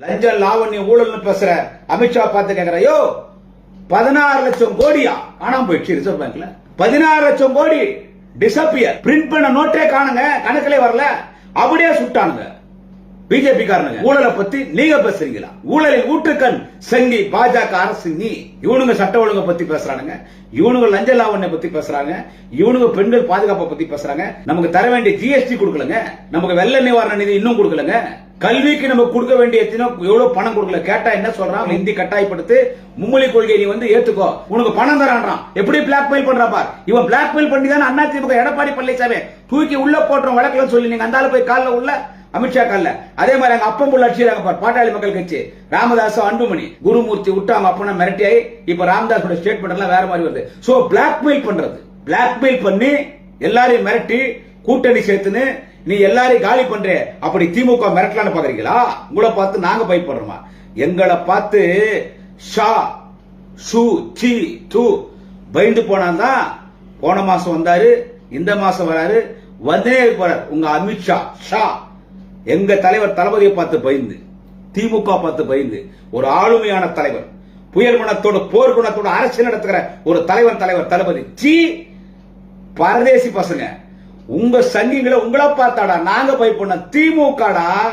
லஞ்ச லாவண்ய ஊழல்னு பேசுற. அமித்ஷா பார்த்து கேக்குற யோ பதினாறு லட்சம் கோடியா? காணாம போயிடுச்சு ரிசர்வ் பேங்க்ல. பதினாறு லட்சம் கோடி டிசப்பியர் பிரிண்ட் பண்ண நோட்டே காணுங்க. கணக்கிலே வரல. அப்படியே சுட்டானுங்க. பிஜேபி காரணங்க ஊழலை பத்தி நீங்க பேசுறீங்களா? ஊழலில் ஊற்றுக்கண் சங்கி பாஜக அரசு நீ. இவனுங்க சட்ட ஒழுங்கை பத்தி பேசுறானுங்க. இவனுங்க லஞ்ச லாவண்ணை பத்தி பேசுறாங்க. இவனுங்க பெண்கள் பாதுகாப்பை பத்தி பேசுறாங்க. நமக்கு தர வேண்டிய ஜிஎஸ்டி கொடுக்கலங்க. நமக்கு வெள்ள நிவாரண நிதி இன்னும் கொடுக்கலங்க. கல்விக்கு நம்ம கொடுக்க வேண்டிய எத்தனை எவ்வளவு பணம் கொடுக்கல? கேட்டா என்ன சொல்றான்? இந்தி கட்டாயப்படுத்து. மும்மொழி கொள்கையை நீ வந்து ஏத்துக்கோ. உனக்கு பணம் தரான்றான். எப்படி பிளாக்மெயில் பண்றா பார்? இவன் பிளாக்மெயில் பண்ணி தான் அண்ணா திமுக எடப்பாடி பழனிசாமி தூக்கி உள்ள போட்டோம் வழக்குல சொல்லி நீங்க அந்த போய் கால்ல உள்ள அமித்ஷா கால்ல அதே மாதிரி அங்க அப்பம் புள்ள அடிச்சிருக்காங்க பார் பாட்டாளி மக்கள் கட்சி. ராமதாஸ் அன்புமணி குருமூர்த்தி விட்டு அவங்க அப்பனா மிரட்டியாய் இப்ப ராமதாஸோட ஸ்டேட்மெண்ட் எல்லாம் வேற மாதிரி வருது. சோ பிளாக்மெயில் பண்றது. பிளாக்மெயில் பண்ணி எல்லாரையும் மிரட்டி கூட்டணி சேர்த்துன்னு நீ எல்லாரையும் காலி பண்ற. அப்படி திமுக மிரட்டலான்னு பாக்குறீங்களா? உங்களை பார்த்து நாங்க பயப்படுறோமா? எங்களை பார்த்து ஷா ஷூ சி து பயந்து போனாதான் போன மாசம் வந்தாரு இந்த மாசம் வராரு வந்தே போறார் உங்க அமித்ஷா ஷா. எங்க தலைவர் தளபதியை பார்த்து பயந்து திமுக பார்த்து பயந்து ஒரு ஆளுமையான தலைவர் புயல் குணத்தோட போர் குணத்தோட அரசியல் நடத்துகிற ஒரு தலைவர் தலைவர் தளபதி. சி பரதேசி பசங்க. உங்க சங்கிகளை உங்களை பார்த்தாடா நாங்க பயப்பட திமுகடா